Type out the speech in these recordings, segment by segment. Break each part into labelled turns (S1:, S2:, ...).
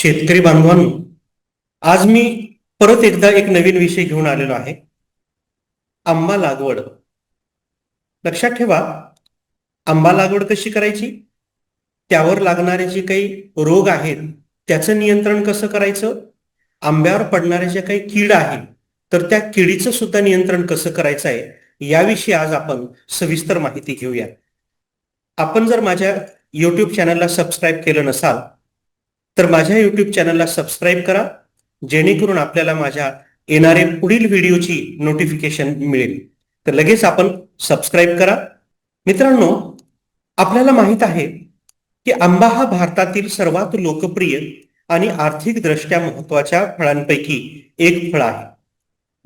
S1: शेतकरी बांधवांनो आज मी परत एकदा एक नवीन विषय घेऊन आलेलो आहे. आंबा लागवड. लक्षात ठेवा आंबा लागवड कशी करायची? त्यावर लागणारे जे काही रोग आहेत त्याचं नियंत्रण कसं करायचं? आंब्यावर पडणारे जे काही कीड आहेत तर त्या किडीचं सुद्धा नियंत्रण कसं करायचं आहे? याविषयी आज आपण सविस्तर माहिती घेऊया आपण जर माझ्या युट्यूब चॅनलला सबस्क्राईब केलं नसाल तर माझ्या युट्यूब चॅनलला सबस्क्राईब करा जेणेकरून आपल्याला माझ्या येणारे पुढील व्हिडिओची नोटिफिकेशन मिळेल. तर लगेच आपण सबस्क्राईब करा. मित्रांनो आपल्याला माहीत आहे की आंबा हा भारतातील सर्वात लोकप्रिय आणि आर्थिक दृष्ट्या महत्त्वाच्या फळांपैकी एक फळ आहे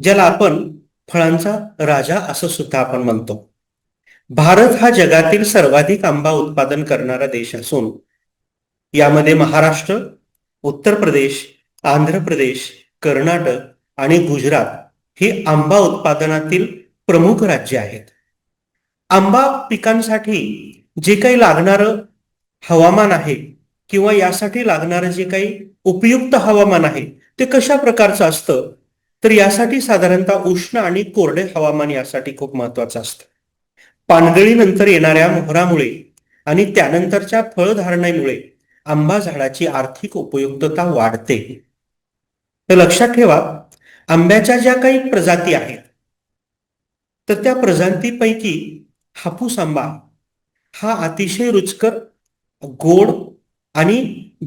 S1: ज्याला आपण फळांचा राजा असं सुद्धा आपण म्हणतो. भारत हा जगातील सर्वाधिक आंबा उत्पादन करणारा देश असून यामध्ये महाराष्ट्र उत्तर प्रदेश आंध्र प्रदेश कर्नाटक आणि गुजरात ही आंबा उत्पादनातील प्रमुख राज्य आहेत. आंबा पिकांसाठी जे काही लागणारं हवामान आहे किंवा यासाठी लागणारं जे काही उपयुक्त हवामान आहे ते कशा प्रकारचं असतं? तर यासाठी साधारणतः उष्ण आणि कोरडे हवामान यासाठी खूप महत्वाचं असतं. पानगळीनंतर येणाऱ्या मोहरामुळे आणि त्यानंतरच्या फळधारणेमुळे आंबा झाडाची आर्थिक उपयुक्तता वाढते. तर लक्षात ठेवा आंब्याच्या ज्या काही प्रजाती आहेत तर त्या प्रजातीपैकी हापूस आंबा हा अतिशय रुचकर गोड आणि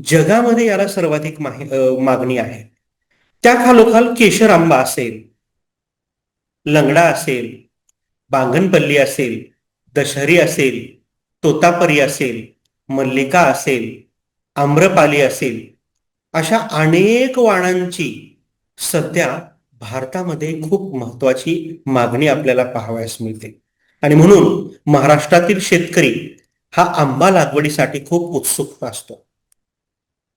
S1: जगामध्ये याला सर्वाधिक मागणी आहे. त्या खालोखाल केशर आंबा असेल लंगडा असेल बांगणपल्ली असेल दशहरी असेल तोतापरी असेल मल्लिका असेल आम्रपाली असेल अशा अनेक वाणांची सध्या भारतामध्ये खूप महत्वाची मागणी आपल्याला पाहावयास मिळते. आणि म्हणून महाराष्ट्रातील शेतकरी हा आंबा लागवडीसाठी खूप उत्सुक असतो.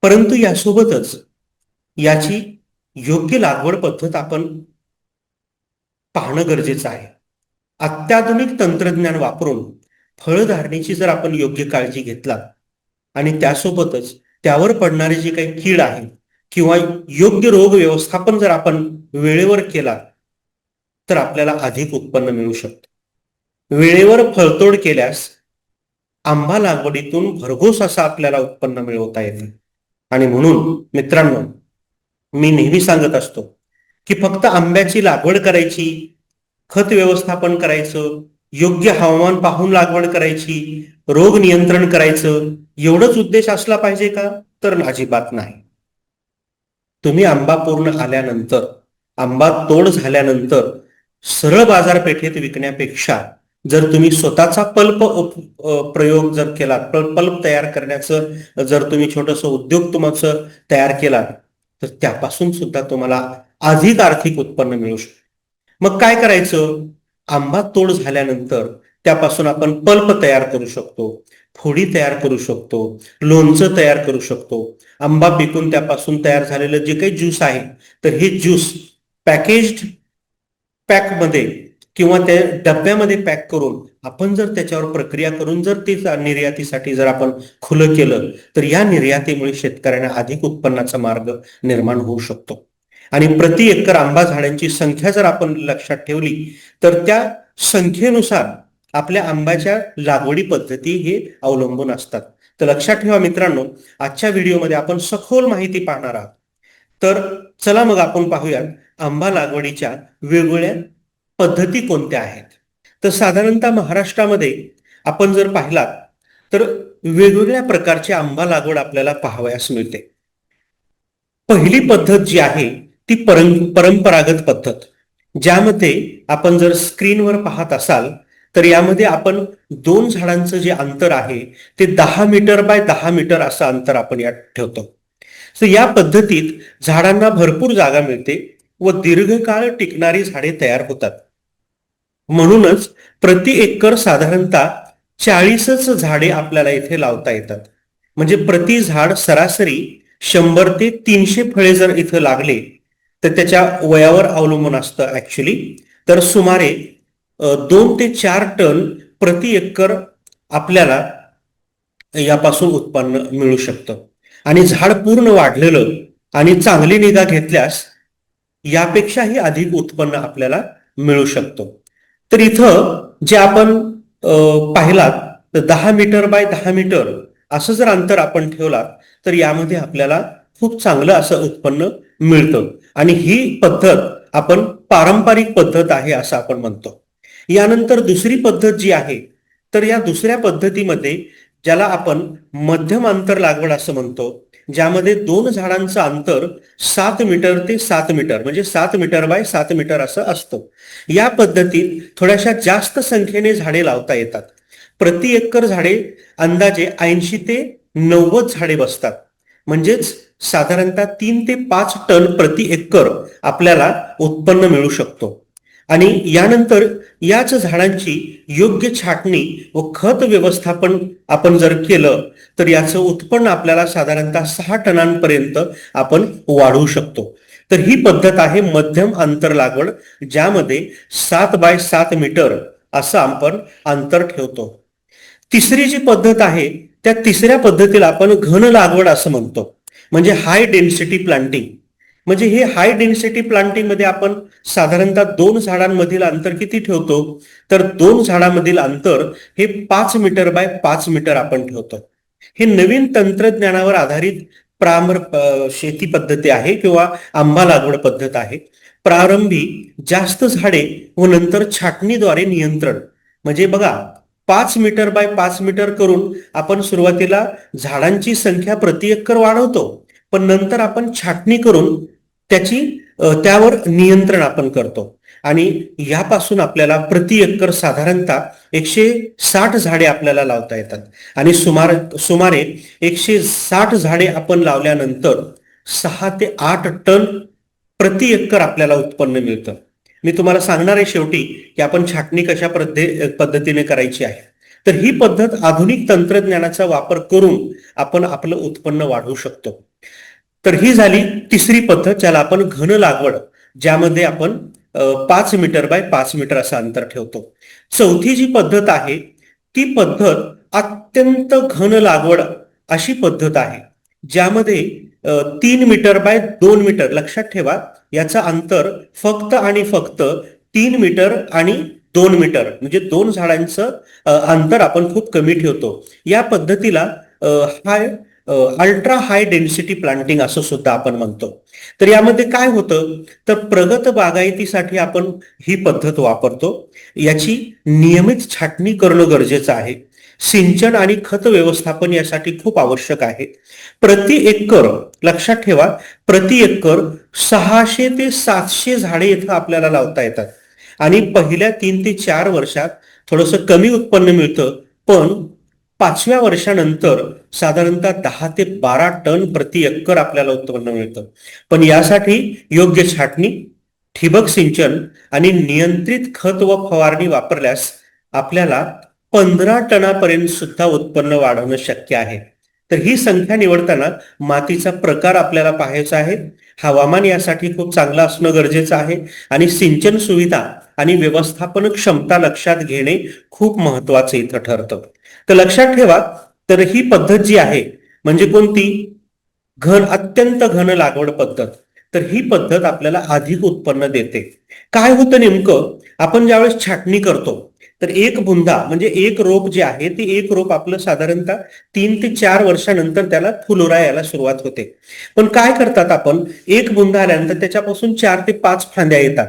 S1: परंतु यासोबतच याची योग्य लागवड पद्धत आपण पाहणं गरजेचं आहे. अत्याधुनिक तंत्रज्ञान वापरून फळधारणेची जर आपण योग्य काळजी घेतला आणि त्यासोबतच त्यावर पडणारे जे काही कीड आहे किंवा योग्य रोग व्यवस्थापन जर आपण वेळेवर केला तर आपल्याला अधिक उत्पन्न मिळू शकतं. वेळेवर फळतोड केल्यास आंबा लागवडीतून भरघोस असं आपल्याला उत्पन्न मिळवता येतं. आणि म्हणून मित्रांनो मी नेहमी सांगत असतो की फक्त आंब्याची लागवड करायची खत व्यवस्थापन करायचं योग्य हवामान पाहून लागवड करायची रोग नियंत्रण करायचं एवढंच उद्देश असला पाहिजे का? तर अजिबात नाही. तुम्ही आंबा पूर्ण आल्यानंतर आंबा तोड झाल्यानंतर सरळ बाजारपेठेत विकण्यापेक्षा जर तुम्ही स्वतःचा पल्प उप- प्रयोग जर केला पल्प तयार करण्याचं जर तुम्ही छोटस उद्योग तुमचं तयार केला तर त्यापासून सुद्धा तुम्हाला अधिक आर्थिक उत्पन्न मिळू शकते. मग काय करायचं? आंबा तोड झाल्यानंतर त्यापासून आपण पल्प तयार करू शकतो फोडी तयार करू शकतो लोणचं तयार करू शकतो. आंबा पिकून त्यापासून तयार झालेलं जे काही ज्यूस आहे तर हे ज्यूस पॅकेज्ड पॅकमध्ये किंवा त्या डब्यामध्ये पॅक करून आपण जर त्याच्यावर प्रक्रिया करून जर ते निर्यातीसाठी जर आपण खुलं केलं तर या निर्यातीमुळे शेतकऱ्यांना अधिक उत्पन्नाचा मार्ग निर्माण होऊ शकतो. आणि प्रति एकर आंबा झाडांची संख्या जर आपण लक्षात ठेवली तर त्या संख्येनुसार आपल्या आंब्याच्या लागवडी पद्धती हे अवलंबून असतात. तर लक्षात ठेवा मित्रांनो आजच्या व्हिडिओमध्ये आपण सखोल माहिती पाहणार आहात. तर चला मग आपण पाहूया आंबा लागवडीच्या वेगवेगळ्या पद्धती कोणत्या आहेत? तर साधारणतः महाराष्ट्रामध्ये आपण जर पाहिलात तर वेगवेगळ्या प्रकारची आंबा लागवड आपल्याला पाहावयास मिळते. पहिली पद्धत जी आहे ती परं परंपरागत पद्धत. ज्यामध्ये आपण जर स्क्रीनवर पाहत असाल तर यामध्ये आपण दोन झाडांचं जे अंतर आहे ते दहा मीटर बाय दहा मीटर असं अंतर आपण यात ठेवतो. तर या पद्धतीत झाडांना भरपूर जागा मिळते व दीर्घकाळ टिकणारी झाडे तयार होतात. म्हणूनच प्रति एकर साधारणतः चाळीसच झाडे आपल्याला इथे लावता येतात. म्हणजे प्रति झाड सरासरी शंभर ते तीनशे फळे जर इथं लागले तर त्याच्या वयावर अवलंबून असतं ऍक्च्युली तर सुमारे दोन ते चार टन प्रति एकर आपल्याला यापासून उत्पन्न मिळू शकतं. आणि झाड पूर्ण वाढलेलं आणि चांगली निगा घेतल्यास यापेक्षाही अधिक उत्पन्न आपल्याला मिळू शकतो. तर इथं जे आपण पाहिलात तर दहा मीटर बाय दहा मीटर असं जर अंतर आपण ठेवला तर यामध्ये आपल्याला खूप चांगलं असं उत्पन्न मिळतं. आणि ही पद्धत आपण पारंपरिक पद्धत आहे असं आपण म्हणतो. यानंतर दुसरी पद्धत जी आहे तर या दुसऱ्या पद्धतीमध्ये ज्याला आपण मध्यम अंतर लागवड असं म्हणतो ज्यामध्ये दोन झाडांचं अंतर सात मीटर ते सात मीटर म्हणजे सात मीटर बाय सात मीटर असं असतं. या पद्धतीत थोड्याशा जास्त संख्येने झाडे लावता येतात. प्रति एकर झाडे अंदाजे ऐंशी ते नव्वद झाडे बसतात. म्हणजेच साधारणतः तीन ते पाच टन प्रति एकर आपल्याला उत्पन्न मिळू शकतो. आणि यानंतर याच झाडांची योग्य छाटणी व खत व्यवस्थापन आपण जर केलं तर याचं उत्पन्न आपल्याला साधारणतः सहा टनांपर्यंत आपण वाढवू शकतो. तर ही पद्धत आहे मध्यम अंतर लागवड ज्यामध्ये सात बाय सात मीटर असं आपण अंतर ठेवतो. तिसरी जी पद्धत आहे त्या तिसऱ्या पद्धतीला आपण घन लागवड असं म्हणतो. म्हणजे हाय डेन्सिटी प्लांटिंग म्हणजे हे हाय डेन्सिटी प्लांटिंगमध्ये आपण साधारणतः दोन झाडांमधील अंतर किती ठेवतो? तर दोन झाडांमधील अंतर हे पाच मीटर बाय पाच मीटर आपण ठेवतो. हे नवीन तंत्रज्ञानावर आधारित प्रामर शेती पद्धती आहे किंवा आंबा लागवड पद्धत आहे. प्रारंभी जास्त झाडे व नंतर छाटणीद्वारे नियंत्रण. म्हणजे बघा पाच मीटर बाय पाच मीटर करून आपण सुरुवातीला झाडांची संख्या प्रति एकर वाढवतो. पण नंतर आपण छाटणी करून त्याची त्यावर नियंत्रण आपण करतो. आणि यापासून आपल्याला प्रति एकर साधारणतः एकशे साठ झाडे आपल्याला लावता येतात. आणि सुमार सुमारे एकशे साठ झाडे आपण लावल्यानंतर सहा ते आठ टन प्रति एकर आपल्याला उत्पन्न मिळतं. मी तुम्हाला सांगणार आहे शेवटी की आपण छाटणी कशा पद्धतीने करायची आहे. तर ही पद्धत आधुनिक तंत्रज्ञानाचा वापर करून आपण आपलं उत्पन्न वाढवू शकतो. तर ही झाली तिसरी पद्धत ज्याला आपण घन लागवड ज्यामध्ये आपण पाच मीटर बाय पाच मीटर असं अंतर ठेवतो. चौथी जी पद्धत आहे ती पद्धत अत्यंत घन लागवड अशी पद्धत आहे. ज्यामध्ये तीन मीटर बाय दोन मीटर लक्षात ठेवा याचं अंतर फक्त आणि फक्त तीन मीटर आणि दोन मीटर म्हणजे दोन झाडांचं अंतर आपण खूप कमी ठेवतो. या पद्धतीला high ultra high density planting असं सुद्धा आपण म्हणतो. तर यामध्ये काय होतं? तर प्रगत बागायतीसाठी आपण ही पद्धत वापरतो. याची नियमित छाटणी करणं गरजेचं आहे. सिंचन आणि खत व्यवस्थापन यासाठी खूप आवश्यक आहे. प्रति एकर लक्षात ठेवा प्रति एकर सहाशे ते सातशे झाडे इथं आपल्याला लावता येतात. आणि पहिल्या तीन ते चार वर्षात थोडंसं कमी उत्पन्न मिळतं पण पाचव्या वर्षानंतर साधारणतः दहा ते बारा टन प्रति एकर आपल्याला उत्पन्न मिळतं. पण यासाठी योग्य छाटणी ठिबक सिंचन आणि नियंत्रित खत व फवारणी वापरल्यास आपल्याला पंधरा टनापर्यंत सुद्धा उत्पन्न वाढवणं शक्य आहे. तर ही संख्या निवडताना मातीचा प्रकार आपल्याला पाहायचा आहे. हवामान यासाठी खूप चांगलं असणं गरजेचं आहे आणि सिंचन सुविधा आणि व्यवस्थापन क्षमता लक्षात घेणे खूप महत्वाचं इथं ठरतं. तर लक्षात ठेवा तर ही पद्धत जी आहे म्हणजे कोणती? घन अत्यंत घन लागवड पद्धत. तर ही पद्धत आपल्याला अधिक उत्पन्न देते. काय होतं नेमकं? आपण ज्यावेळेस छाटणी करतो तर एक बुंदा म्हणजे एक रोप जे आहे ते एक रोप आपलं साधारणतः तीन ते चार वर्षानंतर त्याला फुलोरा यायला सुरुवात होते. पण काय करतात आपण? एक बुंदा आल्यानंतर त्याच्यापासून चार ते पाच फांद्या येतात.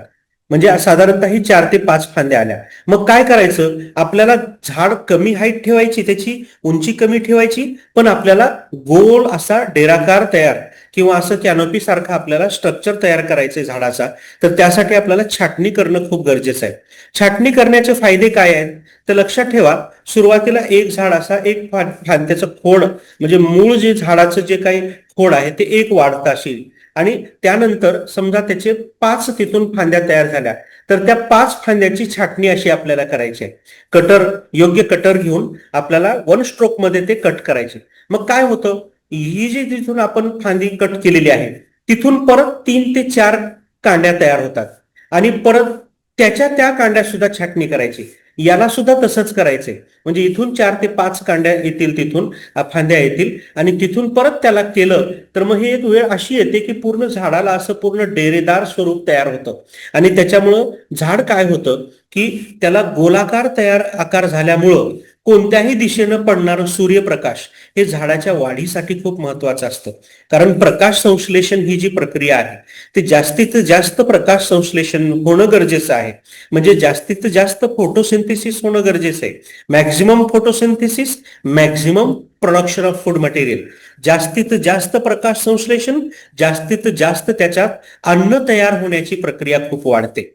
S1: म्हणजे साधारणतः ही चार ते पाच फांद्या आल्या. मग काय करायचं? आपल्याला झाड कमी हाईट ठेवायची त्याची उंची कमी ठेवायची पण आपल्याला गोल असा डेराकार तयार किंवा असं कॅनोपी सारखा आपल्याला स्ट्रक्चर तयार करायचंय झाडाचा तर त्यासाठी आपल्याला छाटणी करणं खूप गरजेचं आहे. छाटणी करण्याचे फायदे काय आहेत? तर लक्षात ठेवा सुरुवातीला एक झाड असा एक फांद्याचं खोड म्हणजे मूळ जे झाडाचं जे काही खोड आहे ते एक वाढत असेल. आणि त्यानंतर समजा त्याचे पाच तिथून फांद्या तयार झाल्या तर त्या पाच फांद्याची छाटणी अशी आपल्याला करायची आहे. कटर योग्य कटर घेऊन आपल्याला वन स्ट्रोकमध्ये ते कट करायचे. मग काय होतं? ही जी तिथून आपण फांदी कट केलेली आहे तिथून परत तीन ते चार कांड्या तयार होतात. आणि परत त्याच्या त्या कांड्या सुद्धा छाटणी करायची. याला सुद्धा तसंच करायचंय म्हणजे इथून चार ते पाच कांड्या येतील तिथून फांद्या येतील. आणि तिथून परत त्याला केलं तर मग हे एक वेळ अशी येते की पूर्ण झाडाला असं पूर्ण डेरेदार स्वरूप तयार होतं. आणि त्याच्यामुळं झाड काय होतं की त्याला गोलाकार तयार आकार झाल्यामुळं कोणत्याही दिशेनं पडणारं सूर्यप्रकाश हे झाडाच्या वाढीसाठी खूप महत्वाचं असतं. कारण प्रकाश संश्लेषण ही जी प्रक्रिया आहे ते जास्तीत जास्त प्रकाश संश्लेषण होणं गरजेचं आहे. म्हणजे जास्तीत जास्त फोटोसिंथेसिस होणं गरजेचं आहे. Maximum photosynthesis maximum production of food material. जास्तीत जास्त प्रकाश संश्लेषण जास्तीत जास्त त्याच्यात अन्न तयार होण्याची प्रक्रिया खूप वाढते.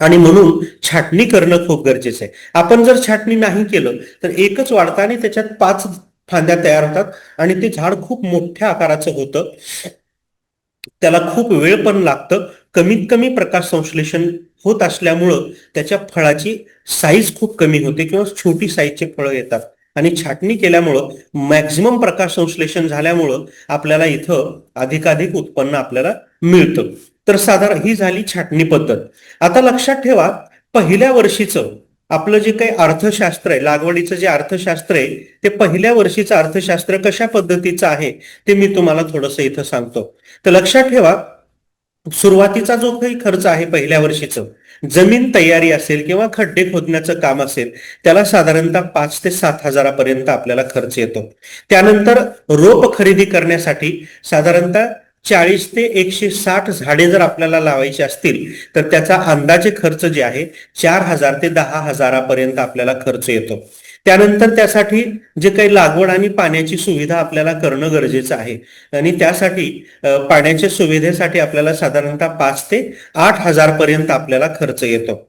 S1: आणि म्हणून छाटणी करणं खूप गरजेचं आहे. आपण जर छाटणी नाही केलं तर एकच वाढताना आणि त्याच्यात पाच फांद्या तयार होतात आणि ते झाड खूप मोठ्या आकाराचं होतं. त्याला खूप वेळ पण लागतं. कमीत कमी प्रकाश संश्लेषण होत असल्यामुळं त्याच्या फळाची साईज खूप कमी होते किंवा छोटी साईजचे फळं येतात. आणि छाटणी केल्यामुळं मॅक्झिमम प्रकाश संश्लेषण झाल्यामुळं आपल्याला इथं अधिकाधिक उत्पन्न आपल्याला मिळतं. तर साधारण ही झाली छाटणी पद्धत. आता लक्षात ठेवा पहिल्या वर्षीचं आपलं जे काही अर्थशास्त्र आहे लागवडीचं जे अर्थशास्त्र आहे ते पहिल्या वर्षीचं अर्थशास्त्र कशा पद्धतीचं आहे ते मी तुम्हाला थोडंसं इथं सांगतो. तर लक्षात ठेवा सुरुवातीचा जो काही खर्च आहे पहिल्या वर्षीचं जमीन तयारी असेल किंवा खड्डे खोदण्याचं काम असेल त्याला साधारणतः पाच ते सात हजारापर्यंत आपल्याला खर्च येतो. त्यानंतर रोप खरेदी करण्यासाठी साधारणतः चाळीस ते एकशे साठ झाडे जर आपल्याला लावायची असतील तर त्याचा अंदाजे खर्च जे आहे चार हजार ते दहा हजारापर्यंत आपल्याला खर्च येतो. त्यानंतर त्यासाठी जे काही लागवड आणि पाण्याची सुविधा आपल्याला करणं गरजेचं आहे. आणि त्यासाठी पाण्याच्या सुविधेसाठी आपल्याला साधारणतः पाच ते आठ हजार पर्यंत आपल्याला खर्च येतो.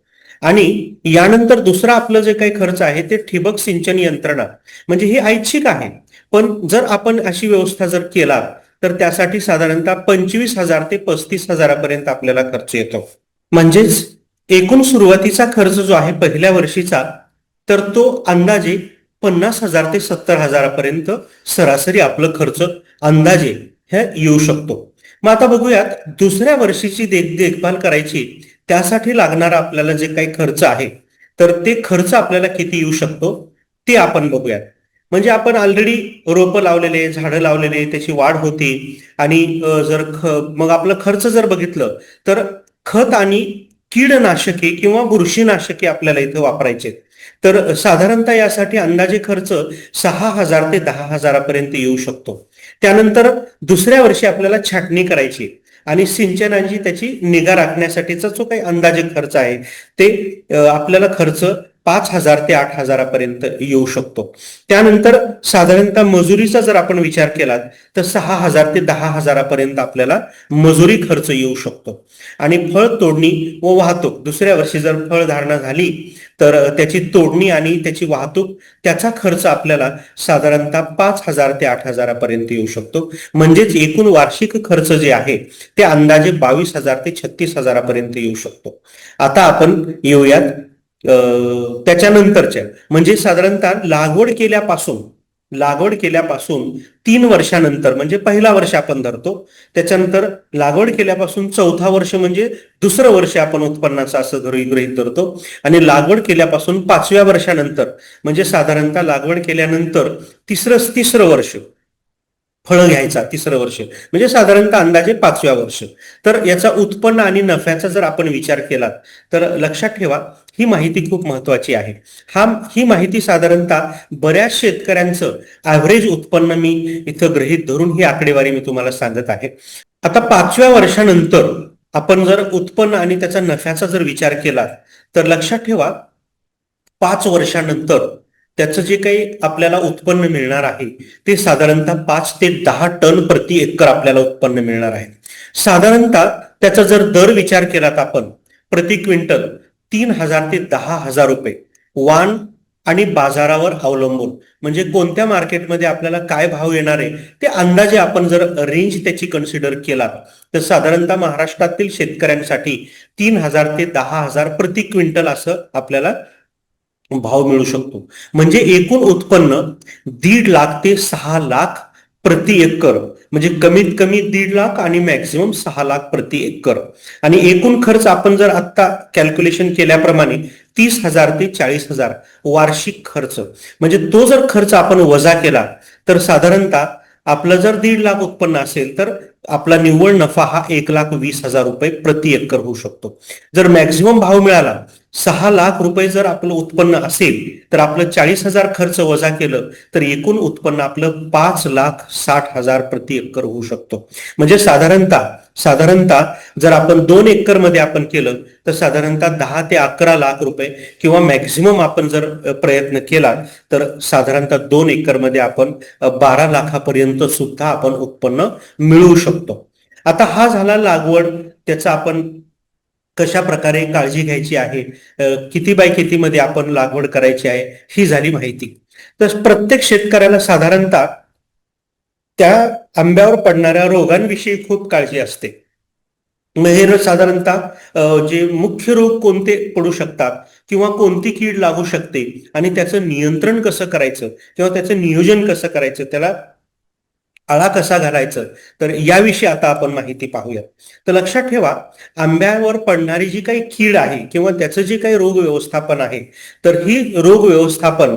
S1: आणि यानंतर दुसरा आपलं जे काही खर्च आहे ते ठिबक सिंचन यंत्रणा. म्हणजे ही ऐच्छिक आहे. पण जर आपण अशी व्यवस्था जर केला तर त्यासाठी साधारणतः पंचवीस हजार ते पस्तीस हजारापर्यंत आपल्याला खर्च येतो. म्हणजेच एकूण सुरुवातीचा खर्च जो आहे पहिल्या वर्षीचा तर तो अंदाजे पन्नास हजार ते सत्तर हजारापर्यंत सरासरी आपलं खर्च अंदाजे हे येऊ शकतो. मग आता बघूयात दुसऱ्या वर्षीची देख देखभाल करायची त्यासाठी लागणारा आपल्याला जे काही खर्च आहे तर ते खर्च आपल्याला किती येऊ शकतो ते आपण बघूयात. म्हणजे आपण ऑलरेडी रोपं लावलेले झाडं लावलेले त्याची वाढ होती. आणि जर ख मग आपलं खर्च जर बघितलं तर खत आणि कीडनाशके किंवा बुरशीनाशके आपल्याला इथं वापरायचे तर साधारणतः यासाठी अंदाजे खर्च सहा हजार ते दहा हजारापर्यंत येऊ शकतो. त्यानंतर दुसऱ्या वर्षी आपल्याला छाटणी करायची आणि सिंचनाची त्याची निगा राखण्यासाठीचा जो काही अंदाजे खर्च आहे ते आपल्याला खर्च पाच हजार ते आठ हजारापर्यंत येऊ शकतो. त्यानंतर साधारणतः मजुरीचा जर आपण विचार केला तर सहा हजार ते दहा हजारापर्यंत आपल्याला मजुरी खर्च येऊ शकतो. आणि फळ तोडणी व वाहतूक दुसऱ्या वर्षी जर फळधारणा झाली तर त्याची तोडणी आणि त्याची वाहतूक त्याचा खर्च आपल्याला साधारणतः पाच हजार ते आठ हजारापर्यंत येऊ शकतो. म्हणजेच एकूण वार्षिक खर्च जे आहे ते अंदाजे बावीस हजार ते छत्तीस हजारापर्यंत येऊ शकतो. आता आपण येऊयात त्याच्यानंतरच्या. म्हणजे साधारणतः लागवड केल्यापासून लागवड केल्यापासून तीन वर्षानंतर म्हणजे पहिला वर्ष आपण धरतो. त्याच्यानंतर लागवड केल्यापासून चौथा वर्ष म्हणजे दुसरं वर्ष आपण उत्पन्नाचं असं गृहित धरतो. आणि लागवड केल्यापासून पाचव्या वर्षानंतर म्हणजे साधारणतः लागवड केल्यानंतर तिसरं तिसरं वर्ष फळं घ्यायचा तिसरं वर्ष. म्हणजे साधारणतः अंदाजे पाचव्या वर्ष. तर याचा उत्पन्न आणि नफ्याचा जर आपण विचार केला तर लक्षात ठेवा ही माहिती खूप महत्वाची आहे. हा ही माहिती साधारणतः बऱ्याच शेतकऱ्यांचं ऍव्हरेज उत्पन्न मी इथं गृहीत धरून ही आकडेवारी मी तुम्हाला सांगत आहे. आता पाचव्या वर्षानंतर आपण जर उत्पन्न आणि त्याचा नफ्याचा जर विचार केला तर लक्षात ठेवा पाच वर्षानंतर त्याचं जे काही आपल्याला उत्पन्न मिळणार आहे ते साधारणतः पाच ते दहा टन प्रति एकर आपल्याला उत्पन्न मिळणार आहे. साधारणतः त्याचा जर दर विचार केलात आपण प्रति क्विंटल तीन हजार ते दहा हजार रुपये वाण आणि बाजारावर अवलंबून. म्हणजे कोणत्या मार्केटमध्ये आपल्याला काय भाव येणार आहे ते अंदाजे आपण जर रेंज त्याची कन्सिडर केला तर साधारणतः महाराष्ट्रातील शेतकऱ्यांसाठी तीन हजार ते दहा हजार प्रति क्विंटल असं आपल्याला भाव मिळू शकतो. म्हणजे एकूण उत्पन्न दीड लाख ते सहा लाख प्रति एकर. म्हणजे कमीत कमी दीड लाख आणि मॅक्सिमम सहा लाख प्रति एकर. आणि एकूण खर्च आपण जर आता कॅल्क्युलेशन केल्याप्रमाणे तीस हजार ते चाळीस हजार वार्षिक खर्च. म्हणजे तो जर खर्च आपण वजा केला तर साधारणतः आपलं जर दीड लाख उत्पन्न असेल तर आपला निव्वळ नफा हा एक लाख वीस हजार रुपये प्रति एकर होऊ शकतो. जर मॅक्झिमम भाव मिळाला सहा लाख रुपये जर आपलं उत्पन्न असेल तर आपलं चाळीस हजार खर्च वजा केलं तर एकूण उत्पन्न आपलं पाच लाख साठ हजार प्रति एकर होऊ शकतो. म्हणजे साधारणतः साधारणतः जर आपण दोन एकरमध्ये आपण केलं तर साधारणतः दहा ते अकरा लाख रुपये किंवा मॅक्झिमम आपण जर प्रयत्न केला तर साधारणतः दोन एकरमध्ये आपण बारा लाखापर्यंत सुद्धा आपण उत्पन्न मिळवू शकतो. आता हा झाला लागवड त्याचा आपण कशा प्रकारे काळजी घ्यायची आहे किती बाय कितीमध्ये आपण लागवड करायची आहे ही झाली माहिती. तर प्रत्येक शेतकऱ्याला साधारणतः त्या आंब्यावर पडणाऱ्या रोगांविषयी खूप काळजी असते. मेहर हे साधारणतः जे मुख्य रोग कोणते पडू शकतात किंवा कोणती कीड लागू शकते आणि त्याचं नियंत्रण कसं करायचं किंवा त्याचं नियोजन कसं करायचं त्याला आळा कसा घालायचं? तर याविषयी आता आपण माहिती पाहूया तर लक्षात ठेवा आंब्यावर पडणारी जी काही कीड आहे किंवा त्याचं जे काही रोग व्यवस्थापन आहे तर ही रोग व्यवस्थापन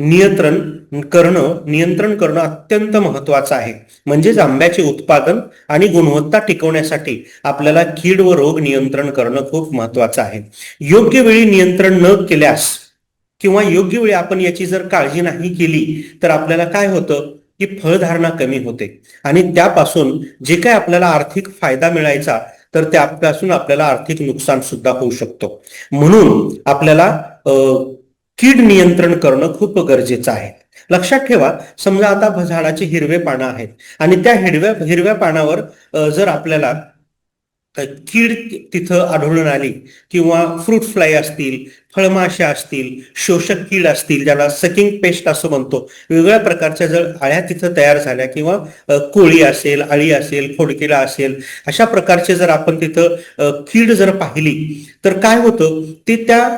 S1: नियंत्रण करणं नियंत्रण करणं अत्यंत महत्वाचं आहे. म्हणजेच आंब्याचे उत्पादन आणि गुणवत्ता टिकवण्यासाठी आपल्याला कीड व रोग नियंत्रण करणं खूप महत्वाचं आहे. योग्य वेळी नियंत्रण न केल्यास किंवा योग्य वेळी आपण याची जर काळजी नाही केली तर आपल्याला काय होतं? की फळधारणा कमी होते. आणि त्यापासून जे काय आपल्याला आर्थिक फायदा मिळायचा तर त्यापासून आपल्याला आर्थिक नुकसान सुद्धा होऊ शकतो. म्हणून आपल्याला अ, कीड नियंत्रण करणं खूप गरजेचं आहे. लक्षात ठेवा समजा आता झाडाचे हिरवे पानं आहेत आणि त्या हिरव्या हिरव्या पानावर जर आपल्याला कीड तिथं आढळून आली किंवा फ्रूट फ्लाय असतील फळमाशा असतील शोषक कीड असतील ज्याला सकिंग पेस्ट असं म्हणतो वेगवेगळ्या प्रकारच्या जर आळ्या तिथं तयार झाल्या किंवा कोळी असेल अळी असेल फोडकेला असेल अशा प्रकारचे जर आपण तिथं कीड जर पाहिली तर काय होतं? ते त्या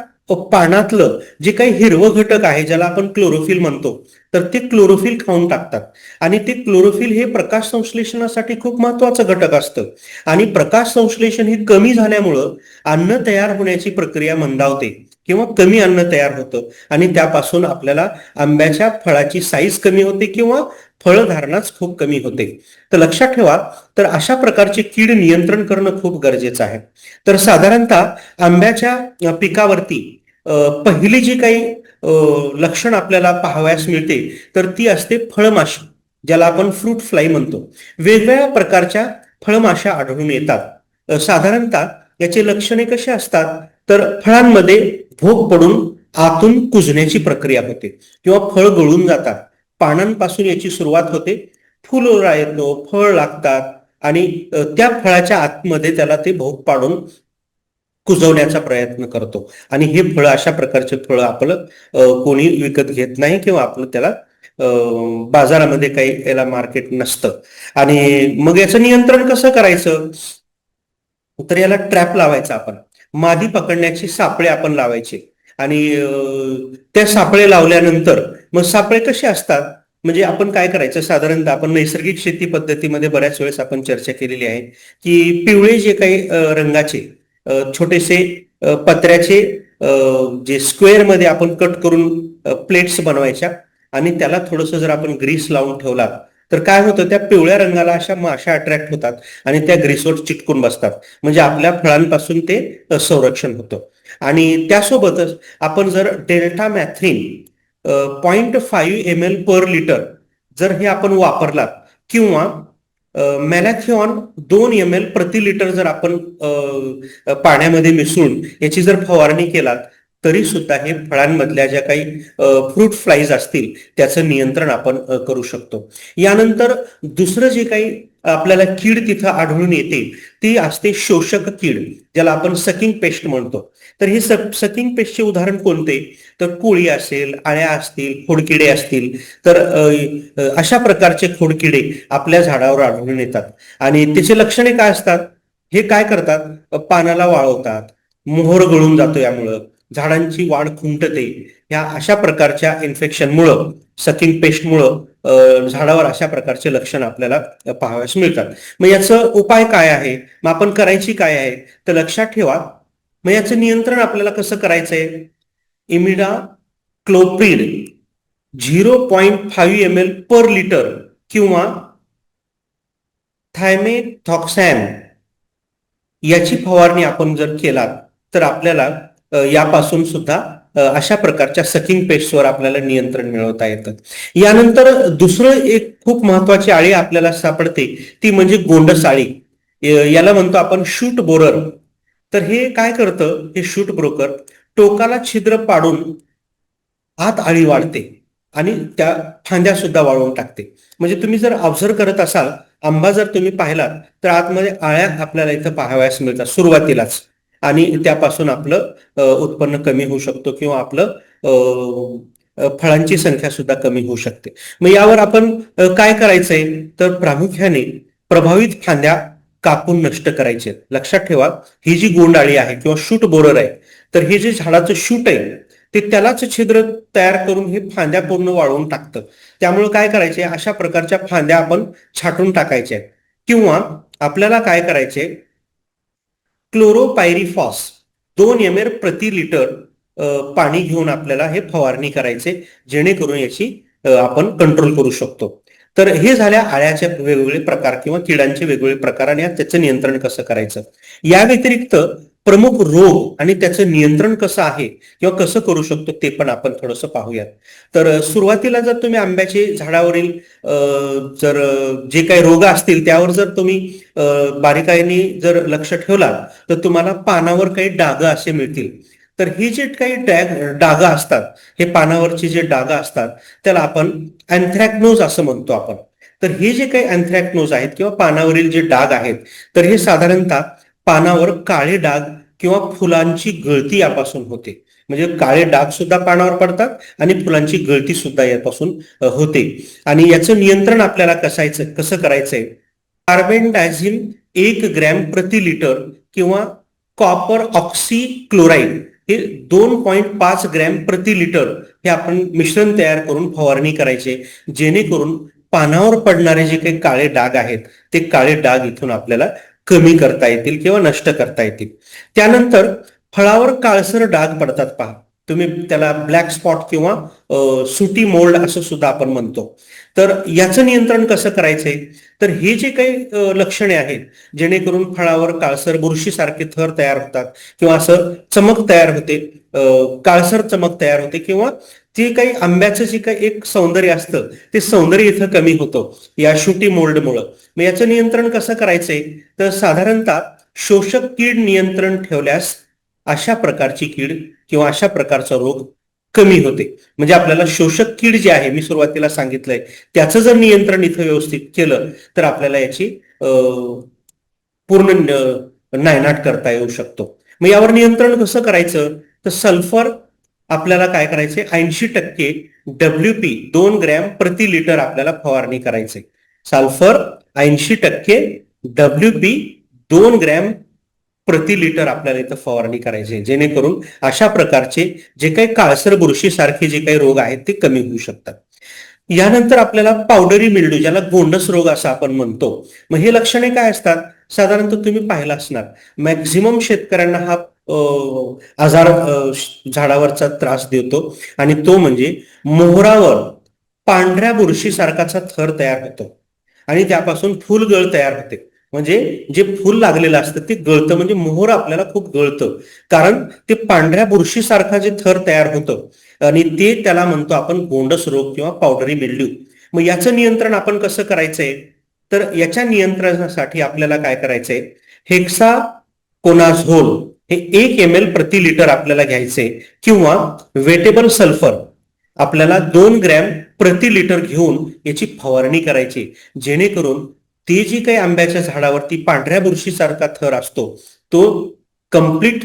S1: पानातलं जे काही हिरवं घटक आहे ज्याला आपण क्लोरोफिल म्हणतो तर ते क्लोरोफिल खाऊन टाकतात. आणि ते क्लोरोफिल हे प्रकाश संश्लेषणासाठी खूप महत्वाचं घटक असतं. आणि प्रकाश संश्लेषण हे कमी झाल्यामुळं अन्न तयार होण्याची प्रक्रिया मंदावते. किंवा कमी अन्न तयार होतं. आणि त्यापासून आपल्याला आंब्याच्या फळाची साईज कमी होते किंवा फळधारणाच खूप कमी होते. तर लक्षात ठेवा तर अशा प्रकारचे कीड नियंत्रण करणं खूप गरजेचं आहे. तर साधारणतः आंब्याच्या पिकावरती पहिली जी काही लक्षण आपल्याला पाहावयास मिळते तर ती असते फळमाशी ज्याला आपण फ्रूट फ्लाय म्हणतो. वेगवेगळ्या प्रकारच्या फळमाशा आढळून येतात. साधारणतः याचे लक्षणे कशी असतात? तर फळांमध्ये भोग पडून आतून कुजण्याची प्रक्रिया होते किंवा फळ गळून जातात. पानांपासून याची सुरुवात होते. फुलोरा येतो फळ लागतात आणि त्या फळाच्या आतमध्ये त्याला ते भोग पाडून कुजवण्याचा प्रयत्न करतो. आणि हे फळ अशा प्रकारचे फळ आपलं कोणी विकत घेत नाही किंवा आपलं त्याला बाजारामध्ये काही याला मार्केट नसतं. आणि मग याचं नियंत्रण कसं करायचं? तर याला ट्रॅप लावायचा आपण. मादी पकडण्याचे सापळे आपण लावायचे. आणि त्या सापळे लावल्यानंतर मग सापळे कसे असतात? म्हणजे आपण काय करायचं? साधारणतः आपण नैसर्गिक शेती पद्धतीमध्ये बऱ्याच वेळेस आपण चर्चा केलेली आहे की पिवळे जे काही रंगाचे छोटेसे पत्र्याचे जे स्क्वेअरमध्ये आपण कट करून प्लेट्स बनवायच्या आणि त्याला थोडस जर आपण ग्रीस लावून ठेवला तर काय होतं त्या पिवळ्या रंगाला अशा माशा अट्रॅक्ट होतात आणि त्या ग्रीसवर चिटकून बसतात. म्हणजे आपल्या फळांपासून ते संरक्षण होतं. आणि त्यासोबतच आपण जर deltamethrin point five M L per litre जर हे आपण वापरलात किंवा मॅलॅथिऑन दोन एम एल प्रति लिटर जर आपण पाण्यामध्ये मिसळून याची जर फवारणी केलात तरी सुद्धा हे फळांमधल्या ज्या काही फ्रूट फ्लाईज असतील त्याचं नियंत्रण आपण करू शकतो. यानंतर दुसरं जे काही आपल्याला कीड तिथं आढळून येते ती असते शोषक कीड ज्याला आपण सकिंग पेस्ट म्हणतो. तर हे सकिंग पेस्टचे उदाहरण कोणते? तर कोळी असेल आळ्या असतील खोडकिडे असतील तर अशा प्रकारचे खोडकिडे आपल्या झाडावर आढळून येतात. आणि त्याचे लक्षणे काय असतात? हे काय करतात? पानाला वाळवतात मोहर गळून जातो यामुळं. झाडांची वाढ खुंटते ह्या अशा प्रकारच्या इन्फेक्शनमुळं सकिंग पेस्टमुळं झाडावर अशा प्रकारचे लक्षण आपल्याला पाहाव्यास मिळतात. मग याचं उपाय काय आहे? मग आपण करायची काय आहे? तर लक्षात ठेवा. मग याचं नियंत्रण आपल्याला कसं करायचंय? Imidacloprid zero point five M L per litre किंवा थायमेथॉक्सॅन याची फवारणी आपण जर केलात तर आपल्याला यापासून सुद्धा अशा प्रकारच्या सकिंग पेस्टवर आपल्याला नियंत्रण मिळवता येतं. यानंतर दुसरं एक खूप महत्वाची आळी आपल्याला सापडते ती म्हणजे गोंडस आळी. याला म्हणतो आपण शूट बोरर तर हे काय करतं? हे शूट ब्रोकर टोकाला छिद्र पाडून आत आळी वाढते आणि त्या फांद्या सुद्धा वाळवून टाकते. म्हणजे तुम्ही जर ऑब्झर्व करत असाल आंबा जर तुम्ही पाहिलात तर आतमध्ये आळ्या आपल्याला इथं पाहाव्यास मिळतात सुरुवातीलाच. आणि त्यापासून आपलं उत्पन्न कमी होऊ शकतो किंवा आपलं फळांची संख्या सुद्धा कमी होऊ शकते. मग यावर आपण काय करायचंय? तर प्रामुख्याने प्रभावित फांद्या कापून नष्ट करायचे. लक्षात ठेवा ही जी गोंडाळी आहे किंवा शूट बोरर आहे तर हे जे झाडाचं शूट आहे ते त्यालाच छिद्र तयार करून हे फांद्या पूर्ण वाळवून टाकतं. त्यामुळे काय करायचे? अशा प्रकारच्या फांद्या आपण छाटून टाकायच्या किंवा आपल्याला काय करायचे? क्लोरोपायरिफॉस दोन एम एल प्रति लिटर पाणी घेऊन आपल्याला हे फवारणी करायचे जेणेकरून याची आपण कंट्रोल करू शकतो. तर हे झाल्या आळ्याचे वेगवेगळे प्रकार किंवा किडांचे वेगवेगळे प्रकार आणि त्याचं नियंत्रण कसं करायचं? या व्यतिरिक्त प्रमुख रोग आणि त्याचं नियंत्रण कसं आहे किंवा कसं करू शकतो ते पण आपण थोडंसं पाहूयात. तर सुरुवातीला जर तुम्ही आंब्याचे झाडावरील जर जे काही रोग असतील त्यावर जर तुम्ही बारीकाईने जर लक्ष ठेवला तर तुम्हाला पानावर काही डाग असे मिळतील. तर हे जे काही डॅग डाग असतात हे पानावरचे जे डाग असतात त्याला आपण अँथ्रॅक्नोज असं म्हणतो आपण. तर हे जे काही अँथ्रॅक्नोज आहेत किंवा पानावरील जे डाग आहेत तर हे साधारणतः पानावर काळे डाग किंवा फुलांची गळती यापासून होते. म्हणजे काळे डाग सुद्धा पानावर पडतात आणि फुलांची गळती सुद्धा यापासून होते. आणि याचं नियंत्रण आपल्याला कसायचं कसं करायचंय? कार्बन डायझिम एक ग्रॅम प्रति लिटर किंवा कॉपर ऑक्सी क्लोराईड हे दोन पॉईंट पाच ग्रॅम प्रति लिटर हे आपण मिश्रण तयार करून फवारणी करायचे जेणेकरून पानावर पडणारे जे काही काळे डाग आहेत ते काळे डाग इथून आपल्याला कमी करता येतील किंवा नष्ट करता येतील. त्यानंतर फळावर काळसर डाग पडतात पहा. तुम्ही त्याला ब्लॅक स्पॉट किंवा सुटी मोल्ड असं सुद्धा आपण म्हणतो. तर याचं नियंत्रण कसं करायचंय? तर हे जे काही लक्षणे आहेत जेणेकरून फळावर काळसर बुरशीसारखे थर तयार होतात किंवा असं चमक तयार होते काळसर चमक तयार होते किंवा जे काही आंब्याचं जे काही एक सौंदर्य असतं ते सौंदर्य इथं कमी होतं या शुटी मोल्डमुळं मग याचं नियंत्रण कसं करायचंय? तर साधारणतः शोषक कीड नियंत्रण ठेवल्यास अशा प्रकारची कीड किंवा अशा प्रकारचा रोग कमी होते. म्हणजे आपल्याला शोषक कीड जी आहे मी सुरुवातीला सांगितलंय त्याचं जर नियंत्रण इथं व्यवस्थित केलं तर आपल्याला याची पूर्ण नायनाट करता येऊ शकतो. मग यावर नियंत्रण कसं करायचं? तर सल्फर आपल्याला काय करायचे ऐंशी टक्के डब्ल्यू पी दोन ग्रॅम प्रति लिटर आपल्याला फवारणी करायचे सल्फर ऐंशी टक्के डब्ल्यू पी दोन ग्रॅम प्रति लिटर आपल्याला इथं फवारणी करायची आहे. जेणेकरून अशा प्रकारचे जे काही काळसर बुरशी सारखे जे काही रोग आहेत ते कमी होऊ शकतात. यानंतर आपल्याला पावडरी मिल्डू ज्याला गोंडस रोग असं आपण म्हणतो मग हे लक्षणे काय असतात? साधारणतः तुम्ही पाहिलं असणार. मॅक्झिमम शेतकऱ्यांना हा आजार झाडावरचा त्रास देतो आणि तो म्हणजे मोहरावर पांढऱ्या बुरशीसारखाचा थर तयार होतो आणि त्यापासून फुलगळ तयार होते. म्हणजे जे फुल लागलेलं असतं ते गळतं. म्हणजे मोहर आपल्याला खूप गळतं. कारण ते पांढऱ्या बुरशीसारखा जे थर तयार होतं आणि ते त्याला म्हणतो आपण गोंडस रोग किंवा पावडरी मिल्ड्यू मग याचं नियंत्रण आपण कसं करायचंय? तर याच्या नियंत्रणासाठी आपल्याला काय करायचंय? हेक्सा कोनाझोल हे एक एम एल प्रति लिटर आपल्याला घ्यायचे किंवा वेटेबल सल्फर आपल्याला दोन ग्रॅम प्रति लिटर घेऊन याची फवारणी करायची. जेणेकरून ते जी काही आंब्याच्या झाडावरती पांढऱ्या बुरशीसारखा थर असतो तो कंप्लीट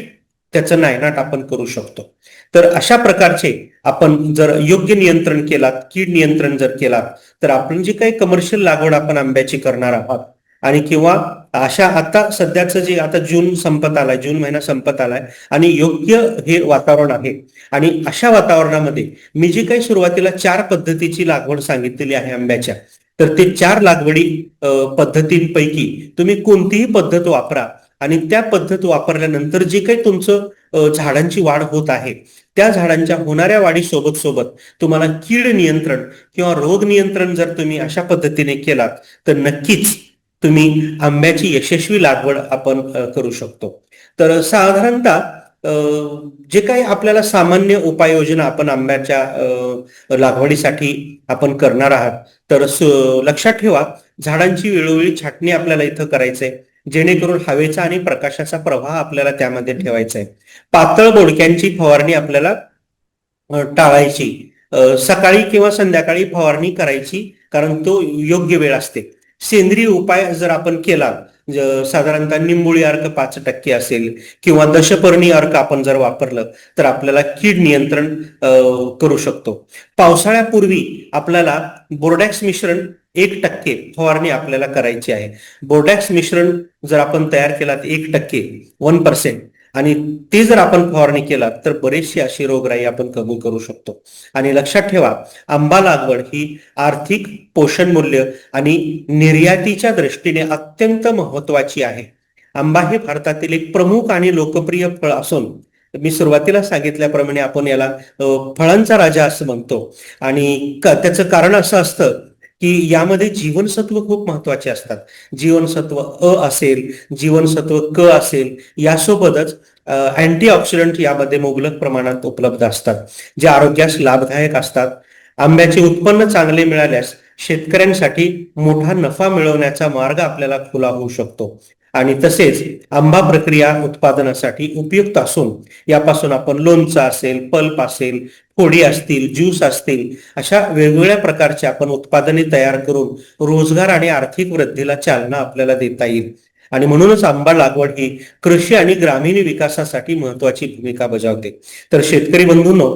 S1: त्याचं नायनाट आपण करू शकतो. तर अशा प्रकारचे आपण जर योग्य नियंत्रण केलात कीड नियंत्रण जर केलात तर आपण जी काही कमर्शियल लागवड आपण आंब्याची करणार आहात आणि किंवा अशा आता सध्याचं जे आता जून संपत आलाय जून महिना संपत आलाय आणि योग्य हे वातावरण आहे आणि अशा वातावरणामध्ये मी जी काही सुरुवातीला चार पद्धतीची लागवड सांगितलेली आहे आंब्याच्या. तर ते चार लागवडी पद्धतींपैकी तुम्ही कोणतीही पद्धत वापरा आणि त्या पद्धत वापरल्यानंतर जे काही तुमचं झाडांची वाढ होत आहे त्या झाडांच्या होणाऱ्या वाढीसोबत सोबत तुम्हाला कीड नियंत्रण किंवा रोग नियंत्रण जर तुम्ही अशा पद्धतीने केलात तर नक्कीच तुम्ही आंब्याची यशस्वी लागवड आपण करू शकतो. तर साधारणतः जे काही आपल्याला सामान्य उपाययोजना आपण आंब्याच्या लागवडीसाठी आपण करणार आहात तर लक्षात ठेवा झाडांची वेळोवेळी छाटणी आपल्याला इथं करायचंय जेणेकरून हवेचा आणि प्रकाशाचा प्रवाह आपल्याला त्यामध्ये ठेवायचा आहे पातळ बोडक्यांची फवारणी आपल्याला टाळायची. सकाळी किंवा संध्याकाळी फवारणी करायची कारण तो योग्य वेळ असते. सेंद्रिय उपाय जर आपण केला म्हणजे, साधारणतः निंबोळी अर्क पाच टक्के असेल किंवा दशपर्णी अर्क आपण जर वापरलं तर आपल्याला कीड नियंत्रण करू शकतो. पावसाळ्यापूर्वी आपल्याला बोर्डॅक्स मिश्रण एक टक्के फवारणी आपल्याला करायची आहे. बोर्डॅक्स मिश्रण जर आपण तयार केला तर एक टक्के वन पर्सेंट आणि ते जर आपण फवारणी केला तर बरेचशी अशी रोगराई आपण कमी करू शकतो. आणि लक्षात ठेवा आंबा लागवड ही आर्थिक पोषण मूल्य आणि निर्यातीच्या दृष्टीने अत्यंत महत्वाची आहे. आंबा हे भारतातील एक प्रमुख आणि लोकप्रिय फळ असून मी सुरुवातीला सांगितल्याप्रमाणे आपण याला फळांचा राजा असं म्हणतो. आणि त्याचं कारण असं असतं की यामध्ये जीवनसत्व खूप महत्त्वाचे असतात. जीवनसत्व अ असेल जीवनसत्व क असेल यासोबतच अँटीऑक्सिडंट यामध्ये मुबलक प्रमाणात उपलब्ध असतात जे आरोग्यास लाभदायक असतात. आंब्याचे उत्पन्न चांगले मिळाल्यास शेतकऱ्यांसाठी मोठा नफा मिळवण्याचा मार्ग आपल्याला खुला होऊ शकतो. आणि तसेच आंबा प्रक्रिया उत्पादनासाठी उपयुक्त असून यापासून आपण लोणचं असेल पल्प असेल फोडी असतील ज्यूस असतील अशा वेगवेगळ्या प्रकारचे आपण उत्पादने तयार करून रोजगार आणि आर्थिक वृद्धीला चालना आपल्याला देता येईल. आणि म्हणूनच आंबा लागवड ही कृषी आणि ग्रामीण विकासासाठी महत्वाची भूमिका बजावते. तर शेतकरी बंधूंनो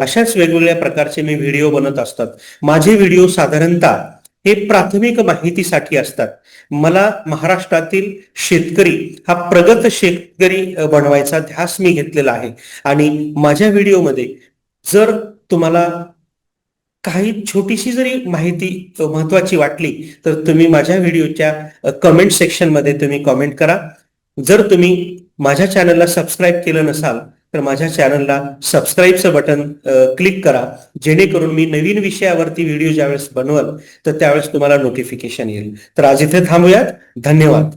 S1: अशाच वेगवेगळ्या प्रकारचे मी व्हिडिओ बनत असतात. माझे व्हिडिओ साधारणतः हे प्राथमिक माहितीसाठी असतात. मला महाराष्ट्रातील शेतकरी हा प्रगत शेतकरी बनवायचा ध्यास मी घेतलेला आहे. आणि माझ्या व्हिडिओमध्ये जर तुम्हाला काही छोटीशी जरी माहिती महत्वाची वाटली तर तुम्ही माझ्या व्हिडिओच्या कमेंट सेक्शनमध्ये तुम्ही कमेंट करा. जर तुम्ही माझ्या चॅनलला सबस्क्राईब केलं नसाल तर माझ्या चॅनलला सबस्क्राईबचं बटन क्लिक करा. जेणेकरून मी नवीन विषयावरती व्हिडिओ ज्यावेळेस बनवल तर त्यावेळेस तुम्हाला नोटिफिकेशन येईल. तर आज इथे थांबूयात. धन्यवाद.